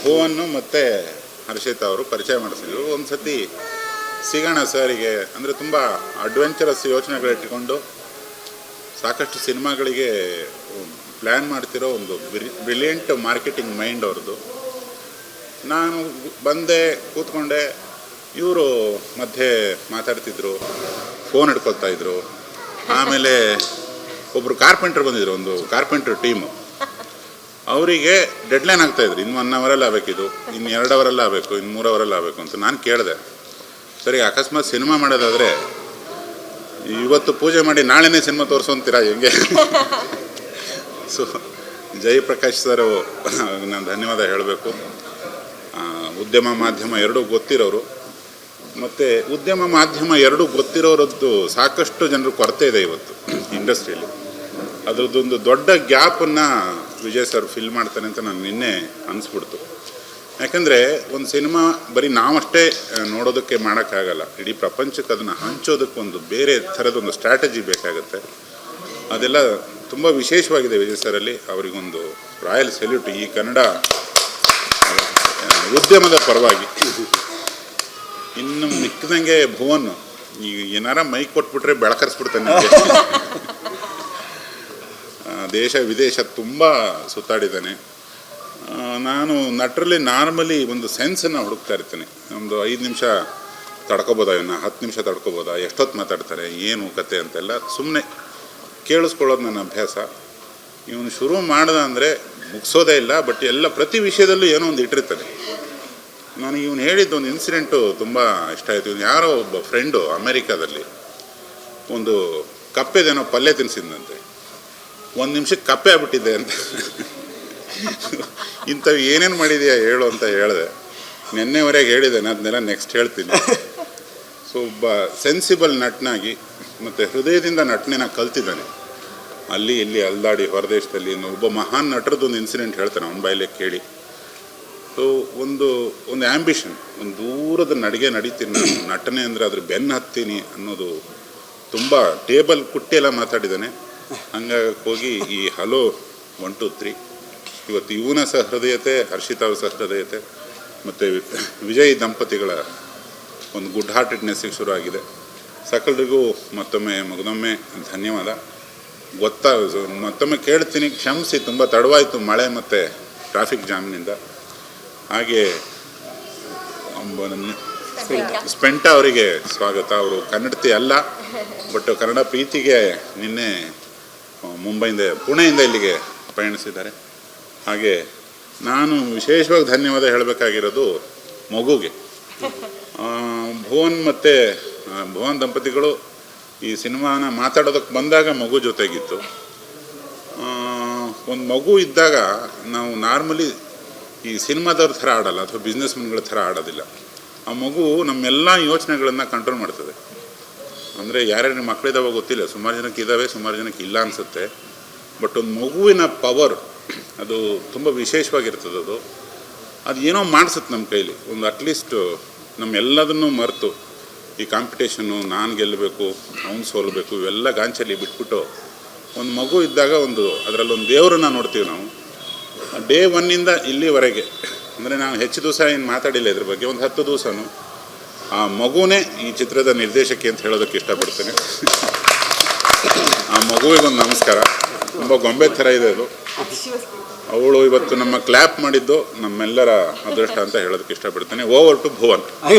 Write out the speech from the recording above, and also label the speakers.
Speaker 1: ಭುವನ್ನು ಮತ್ತು ಹರ್ಷಿತ್ ಅವರು ಪರಿಚಯ ಮಾಡಿಸಿದ್ರು. ಒಂದು ಸತಿ ಸಿಗೋಣ ಸರಿಗೆ ಅಂದರೆ ತುಂಬ ಅಡ್ವೆಂಚರಸ್ ಯೋಚನೆಗಳಿಟ್ಟುಕೊಂಡು ಸಾಕಷ್ಟು ಸಿನಿಮಾಗಳಿಗೆ ಪ್ಲ್ಯಾನ್ ಮಾಡ್ತಿರೋ ಒಂದು ಬ್ರಿಲಿಯಂಟ್ ಮಾರ್ಕೆಟಿಂಗ್ ಮೈಂಡ್ ಅವ್ರದ್ದು. ನಾನು ಬಂದೆ, ಕೂತ್ಕೊಂಡೆ, ಇವರು ಮಧ್ಯೆ ಮಾತಾಡ್ತಿದ್ರು ಫೋನ್ ಹಿಡ್ಕೊಳ್ತಾ ಇದ್ರು. ಆಮೇಲೆ ಒಬ್ಬರು ಕಾರ್ಪೆಂಟ್ರ್ ಬಂದಿದ್ರು, ಒಂದು ಕಾರ್ಪೆಂಟ್ರ್ ಟೀಮು ಅವರಿಗೆ ಡೆಡ್ಲೈನ್ ಆಗ್ತಾ ಇದ್ರು. ಇನ್ನು ಒನ್ ಅವರಲ್ಲಿ ಆಗಬೇಕಿದು ಇನ್ನು ಎರಡು ಅವರಲ್ಲಿ ಆಗಬೇಕು. ಇನ್ನು ಮೂರು ಅವರಲ್ಲಿ ಆಗಬೇಕು ಅಂತ ನಾನು ಕೇಳಿದೆ. ಸರಿ, ಅಕಸ್ಮಾತ್ ಸಿನಿಮಾ ಮಾಡೋದಾದರೆ ಇವತ್ತು ಪೂಜೆ ಮಾಡಿ ನಾಳೆನೇ ಸಿನಿಮಾ ತೋರಿಸೋಂತೀರಾ? ಹೆಂಗೆ? ಸೊ ಜಯಪ್ರಕಾಶ್ ಸರ್ ನಾನು ಧನ್ಯವಾದ ಹೇಳಬೇಕು. ಉದ್ಯಮ ಮಾಧ್ಯಮ ಎರಡೂ ಗೊತ್ತಿರೋರು. ಮತ್ತು ಉದ್ಯಮ ಮಾಧ್ಯಮ ಎರಡೂ ಗೊತ್ತಿರೋರದ್ದು ಸಾಕಷ್ಟು ಜನರು ಕೊರತೆ ಇದೆ ಇವತ್ತು ಇಂಡಸ್ಟ್ರಿಯಲ್ಲಿ ಅದರದ್ದೊಂದು ದೊಡ್ಡ ಗ್ಯಾಪನ್ನು ವಿಜಯ್ ಸರ್ ಫಿಲ್ ಮಾಡ್ತಾನೆ ಅಂತ ನಾನು ನಿನ್ನೆ ಅನಿಸ್ಬಿಡ್ತು. ಯಾಕಂದರೆ ಒಂದು ಸಿನಿಮಾ ಬರೀ ನಾವಷ್ಟೇ ನೋಡೋದಕ್ಕೆ ಮಾಡೋಕ್ಕಾಗಲ್ಲ. ಇಡೀ ಪ್ರಪಂಚಕ್ಕೆ ಅದನ್ನು ಹಂಚೋದಕ್ಕೆ ಒಂದು ಬೇರೆ ಥರದೊಂದು ಸ್ಟ್ರಾಟಜಿ ಬೇಕಾಗುತ್ತೆ. ಅದೆಲ್ಲ ತುಂಬ ವಿಶೇಷವಾಗಿದೆ ವಿಜಯ್ ಸರಲ್ಲಿ ಅವರಿಗೊಂದು ರಾಯಲ್ ಸೆಲ್ಯೂಟ್ ಈ ಕನ್ನಡ ಉದ್ಯಮದ ಪರವಾಗಿ. ಇನ್ನು ಮಿಕ್ಕದಂಗೆ ಭುವನ್ ಈಗ ಏನಾರ ಮೈ ಕೊಟ್ಬಿಟ್ರೆ ಬೆಳಕರಿಸ್ಬಿಡ್ತಾನೆ ದೇಶ, ವಿದೇಶ ತುಂಬ ಸುತ್ತಾಡಿದ್ದಾನೆ. ನಾನು ನಟರಲ್ಲಿ ನಾರ್ಮಲಿ ಒಂದು ಸೆನ್ಸನ್ನು ಹುಡುಕ್ತಾ ಇರ್ತೀನಿ. ಒಂದು ಐದು ನಿಮಿಷ ತಡ್ಕೊಬೋದಾ ಇವನ್ನ ಹತ್ತು ನಿಮಿಷ ತಡ್ಕೊಬೋದಾ? ಎಷ್ಟೊತ್ತು ಮಾತಾಡ್ತಾರೆ? ಏನು ಕತೆ ಅಂತೆಲ್ಲ ಸುಮ್ಮನೆ ಕೇಳಿಸ್ಕೊಳ್ಳೋದು ನನ್ನ ಅಭ್ಯಾಸ. ಇವನು ಶುರು ಮಾಡಿದ ಅಂದರೆ ಮುಗಿಸೋದೇ ಇಲ್ಲ, ಬಟ್ ಎಲ್ಲ ಪ್ರತಿ ವಿಷಯದಲ್ಲೂ ಏನೋ ಒಂದು ಇಟ್ಟಿರ್ತಾನೆ. ನಾನು ಇವನು ಹೇಳಿದ್ದು ಒಂದು ಇನ್ಸಿಡೆಂಟು ತುಂಬ ಇಷ್ಟ ಆಯಿತು. ಇವನು ಯಾರೋ ಒಬ್ಬ ಫ್ರೆಂಡು ಅಮೇರಿಕಾದಲ್ಲಿ ಒಂದು ಕಪ್ಪೆದೇನೋ ಪಲ್ಯ ತಿನ್ಸಿದ್ದಂತೆ ಒಂದು ನಿಮಿಷಕ್ಕೆ ಕಪ್ಪೆ ಆಗ್ಬಿಟ್ಟಿದ್ದೆ ಅಂತ. ಇಂಥವು ಏನೇನು ಮಾಡಿದೆಯಾ ಹೇಳು ಅಂತ ಹೇಳಿದೆ. ನಿನ್ನೆವರೆಗೆ ಹೇಳಿದ್ದೇನೆ, ಅದನ್ನೆಲ್ಲ ನೆಕ್ಸ್ಟ್ ಹೇಳ್ತೀನಿ. ಸೊ ಒಬ್ಬ ಸೆನ್ಸಿಬಲ್ ನಟನಾಗಿ ಮತ್ತು ಹೃದಯದಿಂದ ನಟನೆನ ಕಲ್ತಿದ್ದಾನೆ. ಅಲ್ಲಿ ಇಲ್ಲಿ ಅಲ್ದಾಡಿ ಹೊರದೇಶದಲ್ಲಿ ಒಬ್ಬ ಮಹಾನ್ ನಟರದ್ದು ಒಂದು ಇನ್ಸಿಡೆಂಟ್ ಹೇಳ್ತಾನೆ ಅವನ ಬಾಯಲ್ಲೇ ಕೇಳಿ. ಸೊ ಒಂದು ಒಂದು ಆ್ಯಂಬಿಷನ್ ಒಂದು ದೂರದ ನಡಿಗೆ ನಡೀತೀನಿ ನಾನು. ನಟನೆ ಅಂದರೆ ಅದ್ರ ಬೆನ್ನು ಹತ್ತೀನಿ ಅನ್ನೋದು ತುಂಬ ಟೇಬಲ್ ಕುಟ್ಟಿ ಎಲ್ಲ ಮಾತಾಡಿದ್ದಾನೆ. ಹಂಗಾಗಿ ಹೋಗಿ ಈ ಹಲೋ ಒನ್ ಟು ತ್ರೀ ಇವತ್ತು ಇವನ ಸಹೃದಯತೆ ಸಹ ಸಹೃದಯತೆ ಮತ್ತು ವಿಜಯ್ ದಂಪತಿಗಳ ಒಂದು ಗುಡ್ ಹಾರ್ಟೆಡ್ನೆಸ್ಸಿಗೆ ಶುರು ಆಗಿದೆ. ಸಕಲರಿಗೂ ಮತ್ತೊಮ್ಮೆ ಮಗದೊಮ್ಮೆ ಧನ್ಯವಾದ. ಗೊತ್ತಾ, ಮತ್ತೊಮ್ಮೆ ಕೇಳ್ತೀನಿ, ಕ್ಷಮಿಸಿ, ತುಂಬ ತಡವಾಯಿತು ಮಳೆ ಮತ್ತು ಟ್ರಾಫಿಕ್ ಜಾಮ್ನಿಂದ ಹಾಗೆ ಸ್ಪೆಂಟ ಅವರಿಗೆ ಸ್ವಾಗತ. ಅವರು ಕನ್ನಡತಿ ಅಲ್ಲ ಬಟ್ ಕನ್ನಡ ಪ್ರೀತಿಗೆ ನಿನ್ನೆ ಮುಂಬೈಯಿಂದ ಪುಣೆಯಿಂದ ಇಲ್ಲಿಗೆ ಪಯಣಿಸಿದ್ದಾರೆ ಹಾಗೆ ನಾನು ವಿಶೇಷವಾಗಿ ಧನ್ಯವಾದ ಹೇಳಬೇಕಾಗಿರೋದು ಮಗುಗೆ. ಭುವನ್ ಮತ್ತು ಭುವನ್ ದಂಪತಿಗಳು ಈ ಸಿನಿಮಾನ ಮಾತಾಡೋದಕ್ಕೆ ಬಂದಾಗ ಮಗು ಜೊತೆಗಿತ್ತು. ಒಂದು ಮಗು ಇದ್ದಾಗ ನಾವು ನಾರ್ಮಲಿ ಈ ಸಿನಿಮಾದವ್ರ ಥರ ಆಡಲ್ಲ, ಅಥವಾ ಬಿಸ್ನೆಸ್ ಮನ್ಗಳ ಥರ ಆಡೋದಿಲ್ಲ. ಆ ಮಗು ನಮ್ಮೆಲ್ಲ ಯೋಚನೆಗಳನ್ನು ಕಂಟ್ರೋಲ್ ಮಾಡ್ತದೆ. ಅಂದರೆ ಯಾರ್ಯಾರು ಮಕ್ಕಳಿದಾವ ಗೊತ್ತಿಲ್ಲ. ಸುಮಾರು ಜನಕ್ಕೆ ಇದ್ದಾವೆ ಸುಮಾರು ಜನಕ್ಕೆ ಇಲ್ಲ ಅನಿಸುತ್ತೆ. ಬಟ್ ಒಂದು ಮಗುವಿನ ಪವರ್ ಅದು ತುಂಬ ವಿಶೇಷವಾಗಿರ್ತದೆ ಅದು. ಅದು ಏನೋ ಮಾಡಿಸುತ್ತೆ ನಮ್ಮ ಕೈಲಿ. ಒಂದು ಅಟ್ಲೀಸ್ಟ್ ನಮ್ಮೆಲ್ಲದನ್ನು ಮರೆತು, ಈ ಕಾಂಪಿಟೇಷನ್ನು ನಾನು ಗೆಲ್ಲಬೇಕು ಅವ್ನು ಸೋಲಬೇಕು, ಇವೆಲ್ಲ ಗಾಂಚಲ್ಲಿ ಬಿಟ್ಬಿಟ್ಟು ಒಂದು ಮಗು ಇದ್ದಾಗ ಒಂದು ಅದರಲ್ಲೊಂದು ದೇವರನ್ನ ನೋಡ್ತೀವಿ ನಾವು. ಡೇ ಒನ್ನಿಂದ ಇಲ್ಲಿವರೆಗೆ, ಅಂದರೆ ನಾವು ಹೆಚ್ಚು ದಿವಸ ಏನು ಮಾತಾಡಿಲ್ಲ ಇದ್ರ ಬಗ್ಗೆ, ಒಂದು ಹತ್ತು ದಿವಸನೂ ಆ ಮಗುವೇ ಈ ಚಿತ್ರದ ನಿರ್ದೇಶಕಿ ಅಂತ ಹೇಳೋದಕ್ಕೆ ಇಷ್ಟಪಡ್ತೇನೆ. ಆ ಮಗುವಿಗೆ ಒಂದು ನಮಸ್ಕಾರ. ತುಂಬ ಗೊಂಬೆ ಥರ ಇದೆ ಅದು. ಅವಳು ಇವತ್ತು ನಮ್ಮ ಕ್ಲ್ಯಾಪ್ ಮಾಡಿದ್ದು ನಮ್ಮೆಲ್ಲರ ಅದೃಷ್ಟ ಅಂತ ಹೇಳೋದಕ್ಕೆ ಇಷ್ಟಪಡ್ತೇನೆ. Over to Bhuvan.